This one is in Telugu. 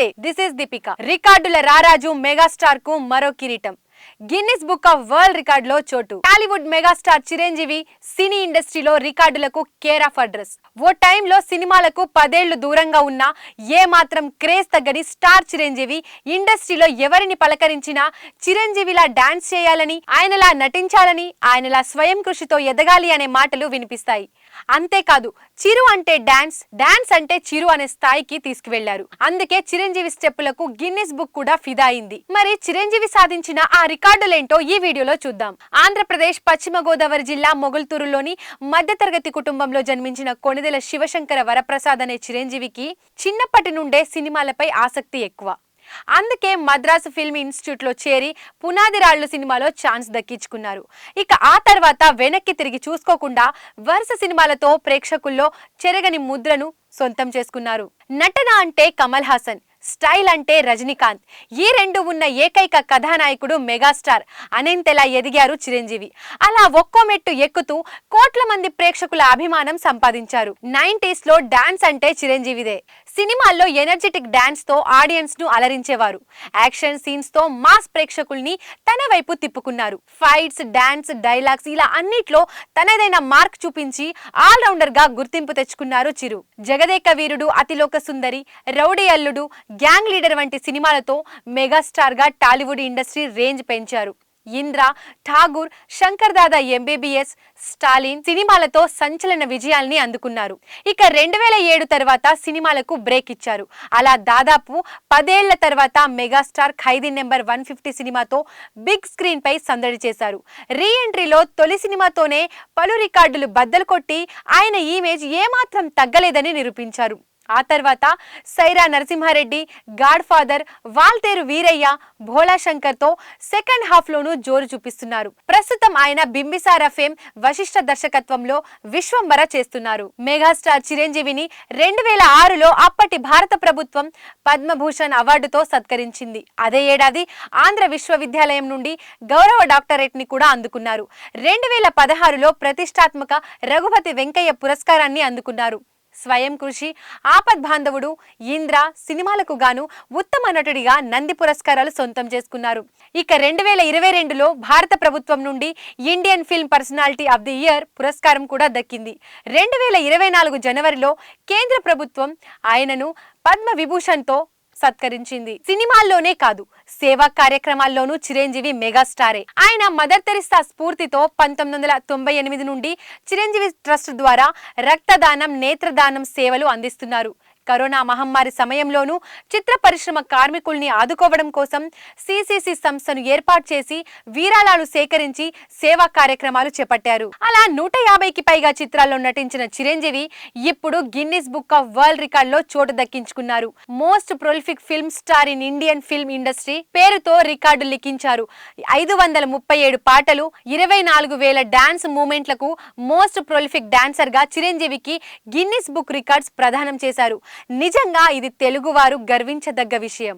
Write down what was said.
నమస్తే దిస్ ఇస్ దీపిక రికార్డుల రారాజు మెగాస్టార్కు మరో కిరీటం. గిన్నిస్ బుక్ ఆఫ్ వరల్డ్ రికార్డ్లో చోటు. టాలీవుడ్ మెగాస్టార్ చిరంజీవి సినీ ఇండస్ట్రీలో రికార్డులకు కేర్ ఆఫ్ అడ్రస్. ఓ టైంలో సినిమాలకు పదేళ్ళు దూరంగా ఉన్న ఏ మాత్రం క్రేజ్ తగ్గని స్టార్ చిరంజీవి ఇండస్ట్రీలో ఎవరిని పలకరించినా చిరంజీవిలా డాన్స్ చేయాలని ఆయనలా నటించాలని ఆయనలా స్వయం కృషితో ఎదగాలి అనే మాటలు వినిపిస్తాయి. అంతేకాదు చిరు అంటే డాన్స్ డాన్స్ అంటే చిరు అనే స్థాయికి తీసుకువెళ్ళారు. అందుకే చిరంజీవి స్టెప్పులకు గిన్నిస్ బుక్ కూడా ఫిదా అయింది. మరి చిరంజీవి సాధించిన ఆ రికార్డులేంటో ఈ వీడియోలో చూద్దాం. ఆంధ్రప్రదేశ్ పశ్చిమ గోదావరి జిల్లా మొగుల్తూరులోని మధ్యతరగతి కుటుంబంలో జన్మించిన కొణిదెల శివశంకర వరప్రసాద్ అనే చిరంజీవికి చిన్నప్పటి నుండే సినిమాలపై ఆసక్తి ఎక్కువ. అందుకే మద్రాసు ఫిల్మ్ ఇన్స్టిట్యూట్లో చేరి పునాది రాళ్ళు సినిమాలో ఛాన్స్ దక్కించుకున్నారు. ఇక ఆ తర్వాత వెనక్కి తిరిగి చూసుకోకుండా వరుస సినిమాలతో ప్రేక్షకుల్లో చెరగని ముద్రను సొంతం చేసుకున్నారు. నటన అంటే కమల్ హాసన్. స్టైల్ అంటే రజనీకాంత్. ఈ రెండు ఉన్న ఏకైక కథానాయకుడు మెగాస్టార్ అనేంతలా ఎదిగారు చిరంజీవి. అలా ఒక్కో మెట్టు ఎక్కుతూ కోట్ల మంది ప్రేక్షకుల అభిమానం సంపాదించారు. నైన్టీస్లో డాన్స్ అంటే చిరంజీవిదే. సినిమాల్లో ఎనర్జెటిక్ డాన్స్తో ఆడియన్స్ను అలరించేవారు. యాక్షన్ సీన్స్తో మాస్ ప్రేక్షకుల్ని తన వైపు తిప్పుకున్నారు. ఫైట్స్ డాన్స్ డైలాగ్స్ ఇలా అన్నిట్లో తనదైన మార్క్ చూపించి ఆల్రౌండర్గా గుర్తింపు తెచ్చుకున్నారు Chiru. Jagadeka Veerudu Athiloka Sundari rowdy Alludu gang leader వంటి సినిమాలతో మెగాస్టార్గా టాలీవుడ్ ఇండస్ట్రీ రేంజ్ పెంచారు. ఇంద్ర ఠాగూర్ శంకర్ దాదా ఎంబీబీఎస్ స్టాలిన్ సినిమాలతో సంచలన విజయాల్ని అందుకున్నారు. ఇక రెండు వేల ఏడు తర్వాత సినిమాలకు బ్రేక్ ఇచ్చారు. అలా దాదాపు పదేళ్ళ తర్వాత megastar Khaidi number one fifty సినిమాతో బిగ్ స్క్రీన్ పై సందడి చేశారు. రీ ఎంట్రీలో తొలి సినిమాతోనే పలు రికార్డులు బద్దలు కొట్టి ఆయన ఇమేజ్ ఏమాత్రం తగ్గలేదని నిరూపించారు. ఆ తర్వాత సైరా నరసింహారెడ్డి గాడ్ ఫాదర్ వాల్తేరు వీరయ్య భోళాశంకర్తో సెకండ్ హాఫ్ లోనూ జోరు చూపిస్తున్నారు. ప్రస్తుతం ఆయన బింబిసార ఫేమ్ వశిష్ఠ దర్శకత్వంలో విశ్వంబర చేస్తున్నారు. మెగాస్టార్ చిరంజీవిని రెండు వేల ఆరులో అప్పటి భారత ప్రభుత్వం పద్మభూషణ్ అవార్డుతో సత్కరించింది. అదే ఏడాది ఆంధ్ర విశ్వవిద్యాలయం నుండి గౌరవ డాక్టరేట్ని కూడా అందుకున్నారు. రెండు వేల పదహారులో ప్రతిష్టాత్మక రఘుపతి వెంకయ్య పురస్కారాన్ని అందుకున్నారు. స్వయం కృషి ఆపద్ బాంధవుడు ఇంద్ర సినిమాలకు గాను ఉత్తమ నటుడిగా నంది పురస్కారాలు సొంతం చేసుకున్నారు. ఇక రెండు వేల ఇరవై రెండులో భారత ప్రభుత్వం నుండి Indian film personality of the year పురస్కారం కూడా దక్కింది. రెండు వేల ఇరవై నాలుగు జనవరిలో కేంద్ర ప్రభుత్వం ఆయనను పద్మ విభూషణ్తో సత్కరించింది. సినిమాల్లోనే కాదు సేవా కార్యక్రమాల్లోనూ చిరంజీవి మెగాస్టారే. ఆయన మదర్ తెరిస్తా స్ఫూర్తితో పంతొమ్మిది వందల తొంభై ఎనిమిది నుండి చిరంజీవి ట్రస్ట్ ద్వారా రక్తదానం నేత్రదానం సేవలు అందిస్తున్నారు. కరోనా మహమ్మారి సమయంలోనూ చిత్ర పరిశ్రమ కార్మికుల్ని ఆదుకోవడం కోసం సిసిసి సంస్థను ఏర్పాటు చేసి వీరాళాలు సేకరించి సేవా కార్యక్రమాలు చేపట్టారు. అలా నూట యాభైకి పైగా చిత్రాల్లో నటించిన చిరంజీవి ఇప్పుడు గిన్నిస్ బుక్ ఆఫ్ వరల్డ్ రికార్డ్లో చోటు దక్కించుకున్నారు. Most prolific film star in Indian film industry పేరుతో రికార్డు లిఖించారు. ఐదు వందల ముప్పై ఏడు పాటలు ఇరవై నాలుగు వేల డాన్స్ మూమెంట్లకు మోస్ట్ ప్రొలిఫిక్ డాన్సర్గా చిరంజీవికి గిన్నిస్ బుక్ రికార్డ్స్ ప్రదానం చేశారు. నిజంగా ఇది తెలుగువారు గర్వించదగ్గ విషయం.